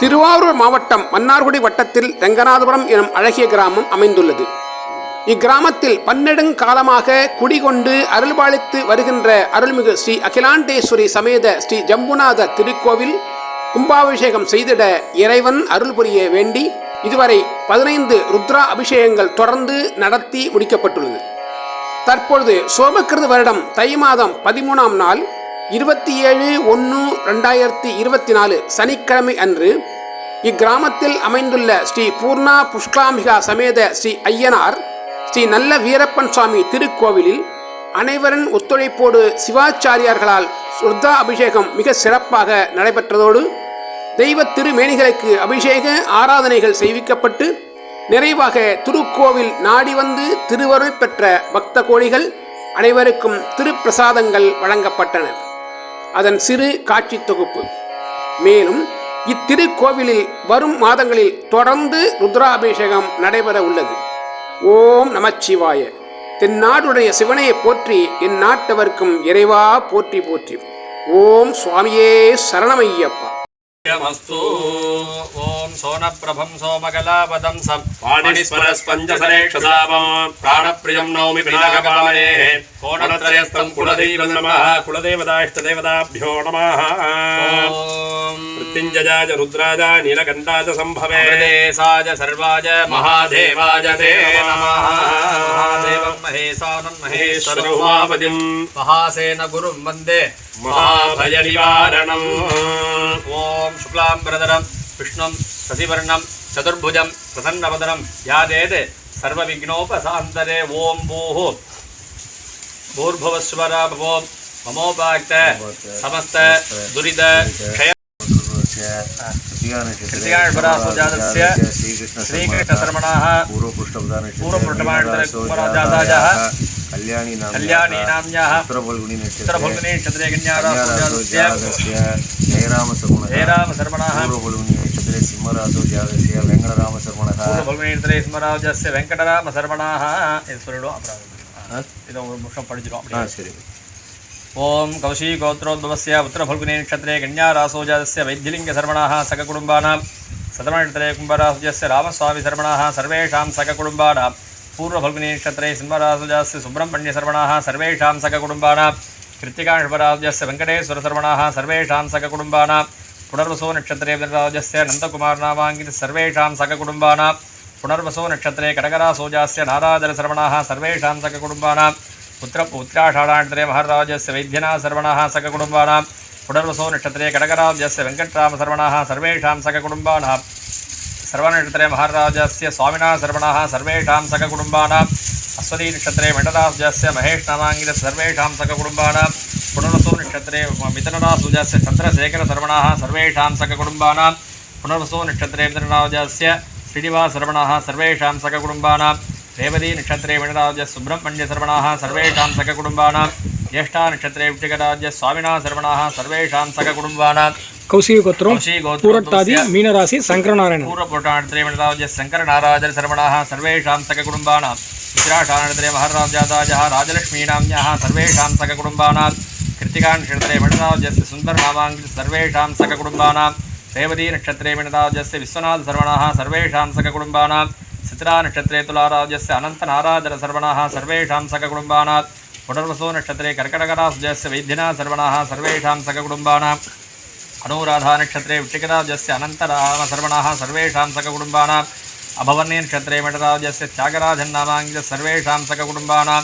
திருவாரூர் மாவட்டம் மன்னார்குடி வட்டத்தில் ரெங்கநாதபுரம் எனும் அழகிய கிராமம் அமைந்துள்ளது. இக்கிராமத்தில் பன்னெடுங்காலமாக குடிகொண்டு அருள்பாலித்து வருகின்ற அருள்மிகு ஸ்ரீ அகிலாண்டேஸ்வரி சமேத ஸ்ரீ ஜம்புநாத திருக்கோவில் கும்பாபிஷேகம் செய்திட இறைவன் அருள் புரிய வேண்டி இதுவரை பதினைந்து ருத்ரா அபிஷேகங்கள் தொடர்ந்து நடத்தி முடிக்கப்பட்டுள்ளது. தற்பொழுது சோமக்கிருத வருடம் தை மாதம் பதிமூணாம் நாள் இருபத்தி ஏழு ஒன்று ரெண்டாயிரத்தி இருபத்தி நாலு சனிக்கிழமை அன்று இக்கிராமத்தில் அமைந்துள்ள ஸ்ரீ பூர்ணா புஷ்கலாம்பிகா சமேத ஸ்ரீ ஐயனார் ஸ்ரீ நல்ல வீரப்பன் சுவாமி திருக்கோவிலில் அனைவரின் ஒத்துழைப்போடு சிவாச்சாரியார்களால் சுர்தா அபிஷேகம் மிக சிறப்பாக நடைபெற்றதோடு தெய்வ திருமேனிகளுக்கு அபிஷேக ஆராதனைகள் செய்விக்கப்பட்டு நிறைவாக திருக்கோவில் நாடி வந்து திருவருள் பெற்ற பக்த கோடிகள் அனைவருக்கும் திருப்பிரசாதங்கள் வழங்கப்பட்டன. அதன் சிறு காட்சி தொகுப்பு. மேலும் இத்திருக்கோவிலில் வரும் மாதங்களில் தொடர்ந்து ருத்ராபிஷேகம் நடைபெற உள்ளது. ஓம் நமச்சிவாய. தென்னாடுடைய சிவனையை போற்றி என் நாட்டவர்க்கும் இறைவா போற்றி போற்றி. ஓம் சுவாமியே சரணமையப்பா. मस्तु ॐ सोनप्रभं सोमकलापदं सं पाणिस्मरस्पञ्चसरेक्षसामं प्राणप्रियं नौमि पिनाकपामनेः कोणत्रयस्थं कुलदैवं नमः कुलदेवताष्टदेवताभ्यो नमः ॐ मृत्युञ्जयाय रुद्राय नीलकण्ठाय सम्भवे प्रदेशाय सर्वाय महादेवाय ते नमः महादेवं महेशानं महेश्वरं महेश्वरौमापतिं महासेन गुरुं वन्दे महाभयनिवारणम् ॐ விஷ்ணும் சுக்லாம் பிரதரம் விஷ்ணும் சசிவர்ணம் சதுர்புஜம் பிரசன்னவதனம். யாதேது சர்வவிக்னோபசாந்தரே ஓம் பூஹு. பூர்பவஸ்வராபவோ மமோபாக்த. சமஸ்த. துரித. க்ஷய कृतिकाणपरासुजातस्य श्रीकृष्णशर्मणाः पूर्वपुष्टपदानक्षत्राजातायाः कल्याणी कल्याणी नाम्याः उत्तरफल्गुणी उत्तरफल्गुनी नक्षत्रे कन्यारासुजातस्य जयरामसगुणः जयरामशर्मणः पूर्वफल्गुणी नक्षत्रे सिंहरासो जातस्य वेङ्कटरामशर्मणः பூர்வபல்மணி ஸ்மராஜஸ்ய வெங்கடராம சர்வணாக இது சொல்லிடுவோம் அப்புறம் இதை ஒரு நிமிஷம் படிச்சிடும் ஆ அப்படி சரி ओम कवशी गोत्रोद्भवस्य उत्तरफल्गुने नक्षत्रे कन्यारासोजातस्य वैद्यलिङ्गसर्वणाः सककुटुम्बानां सतमनक्षत्रे कुम्भरासुजस्य रामस्वामिसर्वणाः सर्वेषां सककुटुम्बानां पूर्वफल्गुने नक्षत्रे सिंहरासुजास्य सुब्रह्मण्यसर्वणाः सर्वेषां सककुटुम्बानां कृत्तिकाशुभरासुजस्य वेङ्कटेश्वरसर्वणाः सर्वेषां सककुटुम्बानां पुनर्वसो नक्षत्रे राजस्य नन्दकुमारनामाङ्कितः सर्वेषां सककुटुम्बानां पुनर्वसो नक्षत्रे कटकरासोजास्य नारादरसर्वणाः सर्वेषां सककुटुम्बानां पुत्रपुत्राषाढानन्तरे महाराजस्य वैद्यना सर्वणाः सककुटुम्बानां पुनर्वसो नक्षत्रे कडकराजस्य वेङ्कटरामसर्वणाः सर्वेषां सककुटुम्बानां सर्वनक्षत्रे महाराजस्य स्वामिना सर्वणाः सर्वेषां सककुटुम्बानाम् अश्वती नक्षत्रे मण्डलासुजस्य महेशनामाङ्गित सर्वेषां सककुटुम्बानां पुनर्वसो नक्षत्रे मिथुनरासुजस्य चन्द्रशेखरसर्वणाः सर्वेषां सककुटुम्बानां पुनर्वसो नक्षत्रे मिथुनराजस्य श्रीनिवासर्वणाः सर्वेषां सककुटुम्बानां रेवती नक्षत्रे वनराज्य सुब्रह्मण्य सर्वणाः सर्वेषां सककुटुम्बानां ज्येष्ठा नक्षत्रे वृष्टिकराज्य स्वामिनः सर्वणाः सर्वेषां सककुटुम्बानां कौशिगोत्रं पूरट्टादि मीनराशि शङ्करनारायण पूर्वपुरटाणत्रे वनराज्य शङ्करनाराजर सर्वणाः सर्वेषां सककुटुम्बानां चिराषाणत्रे महर्राज्यादाजः राजलक्ष्मीनाम्न्याः सर्वेषां सककुटुम्बानां कृत्तिकानक्षत्रे वनराज्यस्य सुन्दरनामाङ्कृ सर्वेषां सककुटुम्बानां रेवती नक्षत्रे वनराज्यस्य विश्वनाथ सर्वणाः सर्वेषां सककुटुम्बानां सित्रा तुलाराजस्य अनन्तनाराजर सर्वणाः, सर्वेषां सककुटुम्बानां पुनर्वसो नक्षत्रे कर्कटकरासुजस्य वैद्यना सर्वणाः, सर्वेषां सककुटुम्बानां अनुराधानक्षत्रे वृश्चिकराजस्य अनन्तरामसर्वणाः सर्वेषां सककुटुम्बानाम् अभवन्ये नक्षत्रे मठराजस्य त्यागराजन्नामाङ्गित सर्वेषां सककुटुम्बानां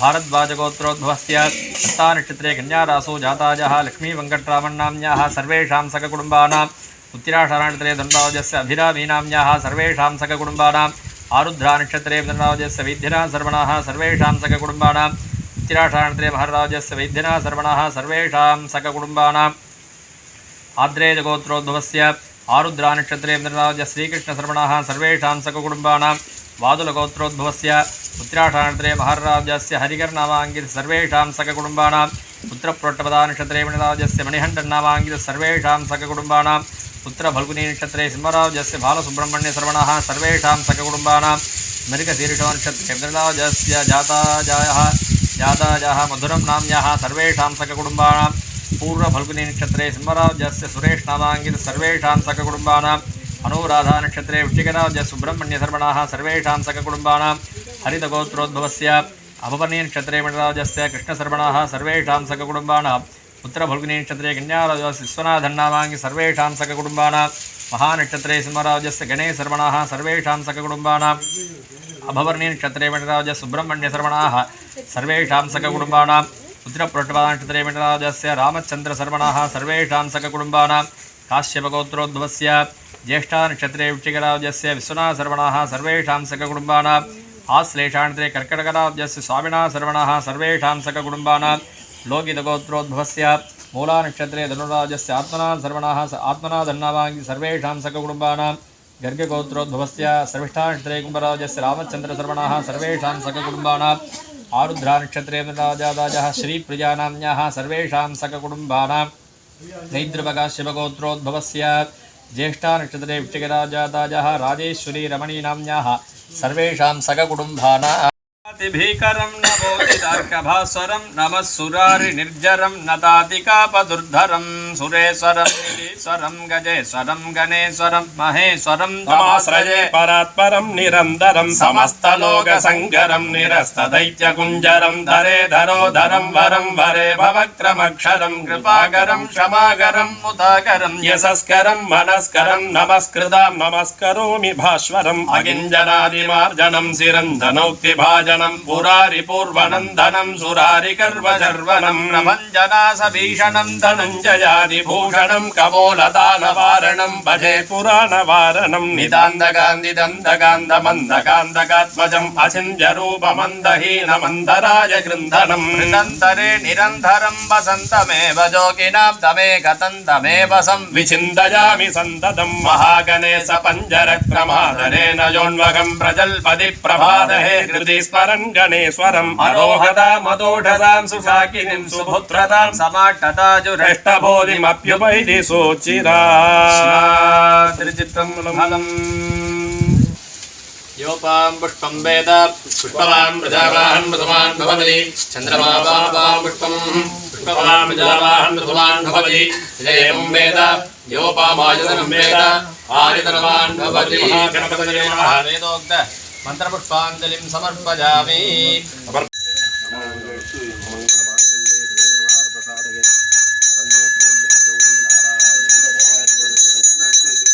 भारद्वाजगोत्रोद्भवस्य हस्तानक्षत्रे कन्यारासो जाताजः, लक्ष्मीवेङ्कटरामन्नाम्न्याः, सर्वेषां सककुटुम्बानाम् उत्तिराषानक्षत्रे धनराजस्य अभिरामीनाम्न्याः, सर्वेषां सककुटुम्बानाम्, आरुद्रानक्षत्रे धनराजस्य वैद्यना सर्वणाः, सर्वेषां सककुटुम्बानाम् उत्तिराषानक्षत्रे महाराजस्य वैद्यना सर्वणाः, सर्वेषां सककुटुम्बानाम्। आद्रेयगोत्रोद्भवस्य आरुद्रानक्षत्रे मृतराज श्रीकृष्णसर्वणाः सर्वेषां सककुटुम्बानां वादुलगोत्रोद्भवस्य उत्तराषानक्षत्रे महाराजस्य हरिकरनामाङ्कित सर्वेषां सककुटुम्बानां पुत्रप्रोट्टपदानक्षत्रे मणिराजस्य मणिहण्डन्नामाङ्कित सर्वेषां सककुटुम्बानां पुत्रफल्गुनीनक्षत्रे सिंहराजस्य बालसुब्रह्मण्यसर्वणाः सर्वेषां सककुटुम्बानां मृगशीर्षोनक्षत्रे मृतराजस्य जाताजायः, जाताजाः, मधुरं नाम्याः सर्वेषां सककुटुम्बानां पूर्वफल्गुनी सिंहराजस्य सुरेशनामाङ्कित सर्वेषां सककुटुम्बानाम् अनुराधानक्षत्रे सुब्रह्मण्यसर्वणाः सर्वेषां सककुटुम्बानां, हरितगोत्रोद्भवस्य अपपर्णीनक्षत्रे मणिराजस्य कृष्णसर्वणाः, सर्वेषां सककुटुम्बानां। ఉత్తరభల్గుని నక్షత్రే కన్యారాజస్ విశ్వనాథన్నామాంగి సర్వేషాం సకకుటుంబానాం మహానక్షత్రే సింహరాజస్ గణే సర్వణాః సర్వేషాం సకకుటుంబానాం అభవర్ణి నక్షత్రే వెంటరాజ సుబ్రహ్మణ్య సర్వణాః సర్వేషాం సకకుటుంబానాం ఉత్తరప్రోట్పానక్షత్రే వెంటరాజస్ రామచంద్ర సర్వణాః సర్వేషాం సకకుటుంబానాం జ్యేష్ఠా నక్షత్రే వృక్షికరాజస్య విశ్వనాథ సర్వణాః సర్వేషాం సకకుటుంబానాం ఆశ్లేషాణత్రే కర్కటకరాజస్ స్వామినా సర్వణాః సర్వేషాం సకకుటుంబానాం लोकितगोत्रोद्भवस्य मूलानक्षत्रे धनुराजस्य आत्मना सर्वणाः आत्मना धन्नावाङ्गि सर्वेषां सककुटुम्बानां गर्गगोत्रोद्भवस्य सर्विष्ठानक्षत्रे कुम्भराजस्य रामचन्द्रसर्वणाः सर्वेषां सककुटुम्बानाम् आरुद्रानक्षत्रे राजादाजः श्रीप्रियानाम्न्याः सर्वेषां सककुटुम्बानां नैद्रपकाश्यपगोत्रोद्भवस्य ज्येष्ठानक्षत्रे वृश्चिकराजादाजः राजेश्वरी रमणीनाम्न्याः सर्वेषां सककुटुम्बानां भीकरं नभोदितार्कभास्वरं नमः सुरारि निर्जरं नतातिकापदुर्धरं सुरेश्वरं गजेश्वरं गणेश्वरं महेश्वरं तमाश्रये परात्परं निरन्तरं समस्तलोकसङ्गरं निरस्तदैत्यकुञ्जरं धरे धरोधरं वरं वरे भवक्रमक्षरं कृपाकरं क्षमाकरं मुदाकरं यशस्करं मनस्करं नमस्कृतां नमस्करोमि भास्वरम् अगिञ्जनादिमार्जनं सिरन्दनौक्तिभाजनं पुरारिपूर्वनन्दनं सुरारिकर्वचर्वणम् प्रभञ्जनासभीषणं धनञ्जयादिभूषणं జ్ఞానాదిభూషణం కవోలదానవారణం భజే పురాణవారణం నిదాందగాందిదందగాంధమందగాంధకాత్మజం అచింజరూపమందహీనమందరాయ గృంధనం నిరంతరే నిరంతరం వసంతమేవ జోగినాం తమేకతంతమేవ సంవిచిందయామి సంతతం మహాగణేశ పంజరక్రమాదనేన యోన్వగం ప్రజల్పది ప్రభాదహే హృది స్మరన్ గణేశ్వరం. అరోహదా మదోఢదాం సుషాకినిం సుభుత్రదాం సమాటతాజురష్టబోధి త్రిచిత్రములం యోపాం పుష్పం వేద పుష్పవాం ప్రజావాహన్ ప్రథమాన్ భవతి. చంద్రమాపాపాం పుష్పం పుష్పవాం ప్రజావాహన్ ప్రథమాన్ భవతి. జయం వేద యోపామాయతనం వేద ఆరితనవాన్ భవతి. మహాగణపతయే నమః. వేదోక్త మంత్రపుష్పాంజలిం సమర్పయామి decision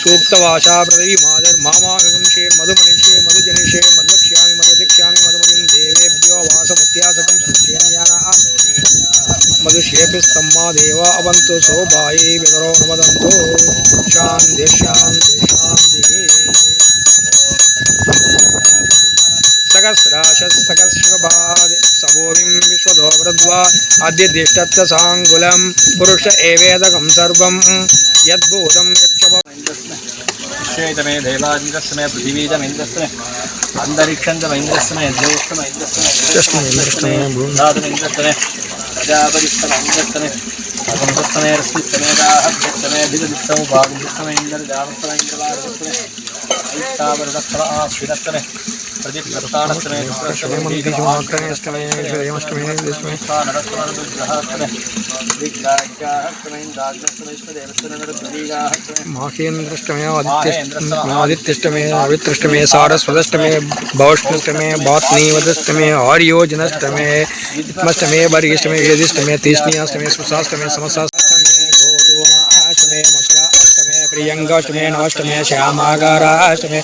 सूक्तवाचा पृथिवी मादर मामागं शेर मधुमनिषे, मधुजनिषे मधुक्ष्यामि मधुदिक्ष्यामि मधुमतिं देवेभ्यो वासमुत्यासकं सृष्यन्याना मधुष्येभिस्तम्मा देवा अवन्तु शोभायै विदरो न वदन्तु शान्ति शान्ति, शान्तिः। सहस्राश सहस्रभाद् सबोविं विश्वधो वृद्वा अद्य तिष्ठत्त साङ्गुलं पुरुष एवेदकं सर्वं। यद्भूतं यक्षभ అక్షయతమే దేవాంద్రస్మే పృథివీజమైంద్రస్మే అంతరిక్షంతమైంద్రస్మే జ్యేష్ఠమైంద్రస్మే భూంధాతుమైంద్రస్మే ప్రజాపరిష్టమైంద్రస్మే అసంతస్తమే రస్మిస్తమే దాహభ్యస్తమే అధిగతిస్తము భాగభ్యస్తమైందరు జానస్తమైంద్రవాసమే ఐక్తావరుడస్తమ ఆశ్విరస్తమే माहेन्द्रष्टमे सारस्वतष्टमे भौष्णष्टमे भात्नीवदष्टमे आर्योजनष्टमे इत्मष्टमे वर्गष्टमे वेदिष्टमे तीष्णीयाष्टमे सुसाष्टमे समसाष्टमे। प्रियङ्गाष्टमे नवाष्टमे श्यामागाराष्टमे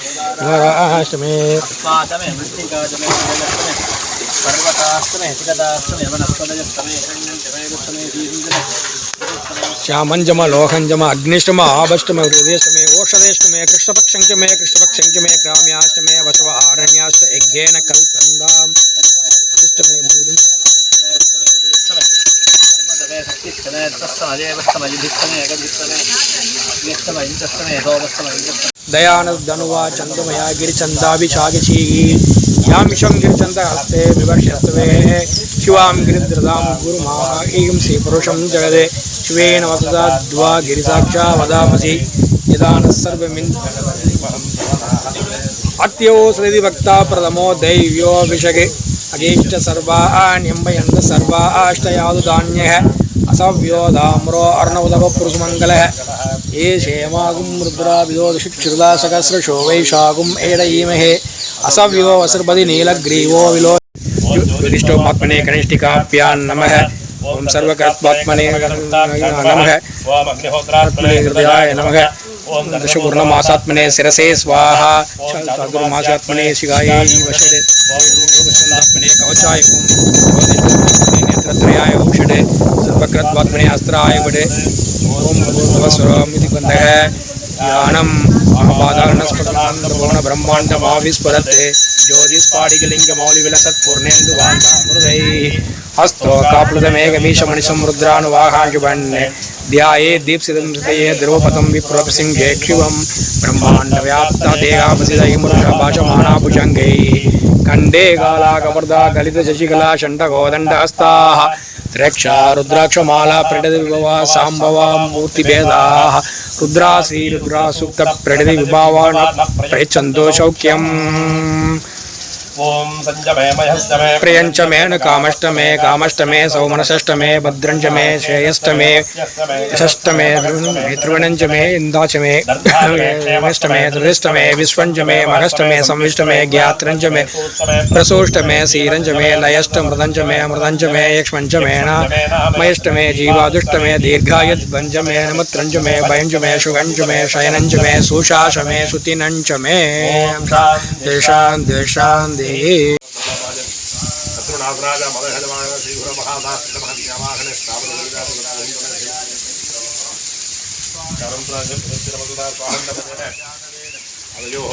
दीर्घमे श्यामञ्जम लोहञ्जम अग्निष्टम आभष्टम हृदयष्टमे ओषधेष्टमे कृष्णपक्षञ्चमे कृष्णपक्षञ्चमे ग्राम्याष्टमे वसव आरण्याष्ट यज्ञेन कल्पन्दाम्। कर्मदमे सत्तिस्तमे तस्समदेवस्तमे युधिस्तमे एकदिस्तमे अग्निस्तमे इन्द्रस्तमे सोमस्तमे इन्द्रस्तमे दयानदनुवा चन्दमया गिरिचन्दाभिषागिची यामिषं गिरिचन्दहस्ते विवर्षत्वे शिवां जगदे शिवेन वसदाद्वा गिरिसाक्षा वदामसि। यदा नः सर्वमिन् अत्यो सृति भक्ता प्रथमो दैव्योऽभिषगे। अगेष्ट सर्वाण्यम्बयन्त सर्वाष्टयादुधान्यः असव्यो धाम्रो अर्णवदवपुरुषमङ्गलः ये क्षेमागुं रुद्राभिदोषिक्षुदा सहस्रशो वैशागुम् एडयीमहे। असव्यो वसर्पति नीलग्रीवो विलो युधिष्ठोपात्मने कनिष्ठिकाभ्यां नमः। ॐ सर्वकर्त्वात्मने नमः। हृदयाय नमः। दशपूर्णमासात्मने शिरसे स्वाहा। चातुर्मासात्मने शिगाय वषडे। आत्मने कवचाय ॐ नेत्रत्रयाय औषधे सर्वकृत्वात्मने अस्त्राय वडे। ॐ भूर्भुवस्वरमिति बन्धः ध्यानं महापादारणस्पन्दपूर्णब्रह्माण्डमाविस्फुरते ज्योतिस्फाटिकलिङ्गमौलिविलसत्पूर्णेन्दुवान्तामृतैः हस्तो काप्लुतमेकमीशमणिशं रुद्रानुवाहाशुभन् ध्याये दीप्सितं हृदये द्रवपदं विप्रसिंहे शिवं ब्रह्माण्डव्याप्ता देहापसिदैमुरुषा भाषमाणा भुजङ्गैः खण्डे कालाकपर्दा गलितशशिकला षण्डगोदण्डहस्ताः ரக்ஷா ருத்ராட்சமாலா பிரணதி விபவா சாம்பவா மூர்த்தி பேதாக ருத்ராசி ருத்ராசுக்த பிரணதி விபாவா பிரச்சந்தோ சௌக்கியம் प्रियञ्च मे न कामष्टमे कामष्टमे सौमनषष्टमे भद्रञ्च मे श्रेयष्टमे षष्टमे ध्रुवणञ्च मे इन्दाच मे अष्टमे त्रिष्टमे विश्वञ्च मे मघष्टमे संविष्टमे ज्ञात्रञ्च मे प्रसोष्टमे सीरञ्च मे लयष्टमृतञ्च मे अमृतञ्च मे यक्ष्मञ्च मे न मयष्टमे जीवादुष्टमे दीर्घायद्भञ्च मे नमत्रञ्च मे भयञ्च मे शुगञ्च मे शयनञ्च मे सुशाश मे सुतिनञ्च मे देशान् देशान् वंदे नागराजा मदहलवाण श्रीगुरमहादासमहद्यावाहने अवयोः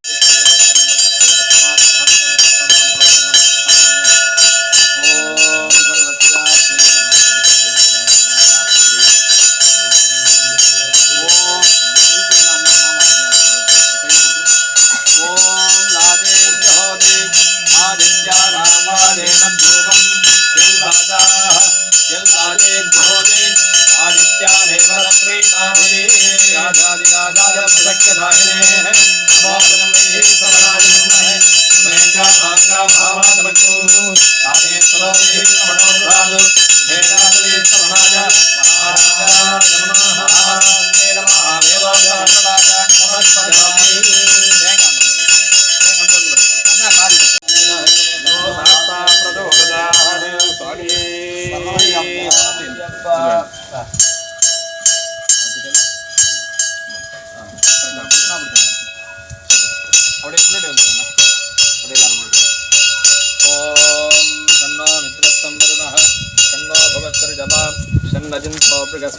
Namaha.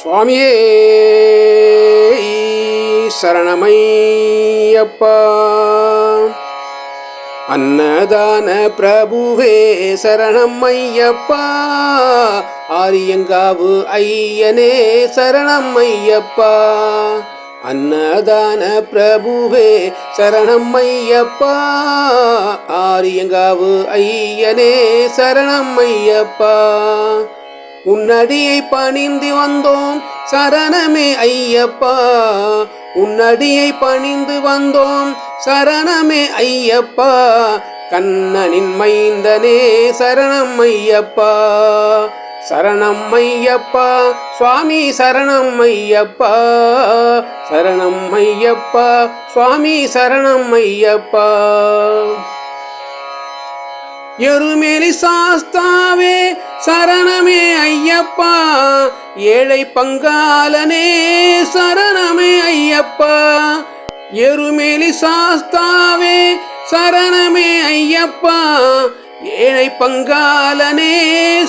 சுவாமியே சரணமையப்பா அன்னதான பிரபுவே சரணம் ஐயப்பா ஆரியங்காவு ஐயனே சரணம் ஐயப்பா அன்னதான பிரபுவே சரணம் ஐயப்பா ஆரியங்காவு ஐயனே சரணம் ஐயப்பா உன்னடியை பணிந்து வந்தோம். சரணமே ஐயப்பா. உன்னடியை பணிந்து வந்தோம். சரணமே ஐயப்பா. கண்ணனின் மைந்தனே சரணம் ஐயப்பா. சரணம் ஐயப்பா. சுவாமி சரணம் ஐயப்பா. சரணம் ஐயப்பா. சுவாமி சரணம் ஐயப்பா. எருமேலி சாஸ்தாவே சரணமே ஐயப்பா. ஏழை பங்காளனே சரணமே ஐயப்பா. எருமேலி சாஸ்தாவே சரணமே ஐயப்பா. ஏழை பங்காளனே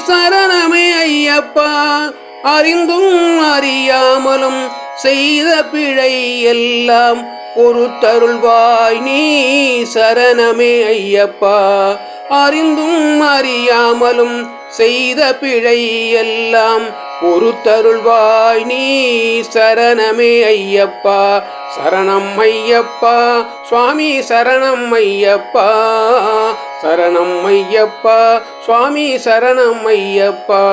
சரணமே ஐயப்பா. அறிந்தும் அறியாமலும் செய்த பிழை எல்லாம் ஒரு தருள்வாய் நீ சரணமே ஐயப்பா. அறிந்தும் அறியாமலும் செய்த பிழை எல்லாம் பொறுத்தருள்வாய் நீ சரணமே ஐயப்பா. சரணம் ஐயப்பா சுவாமி சரணம் ஐயப்பா. சரணம் ஐயப்பா சுவாமி சரணம் ஐயப்பா.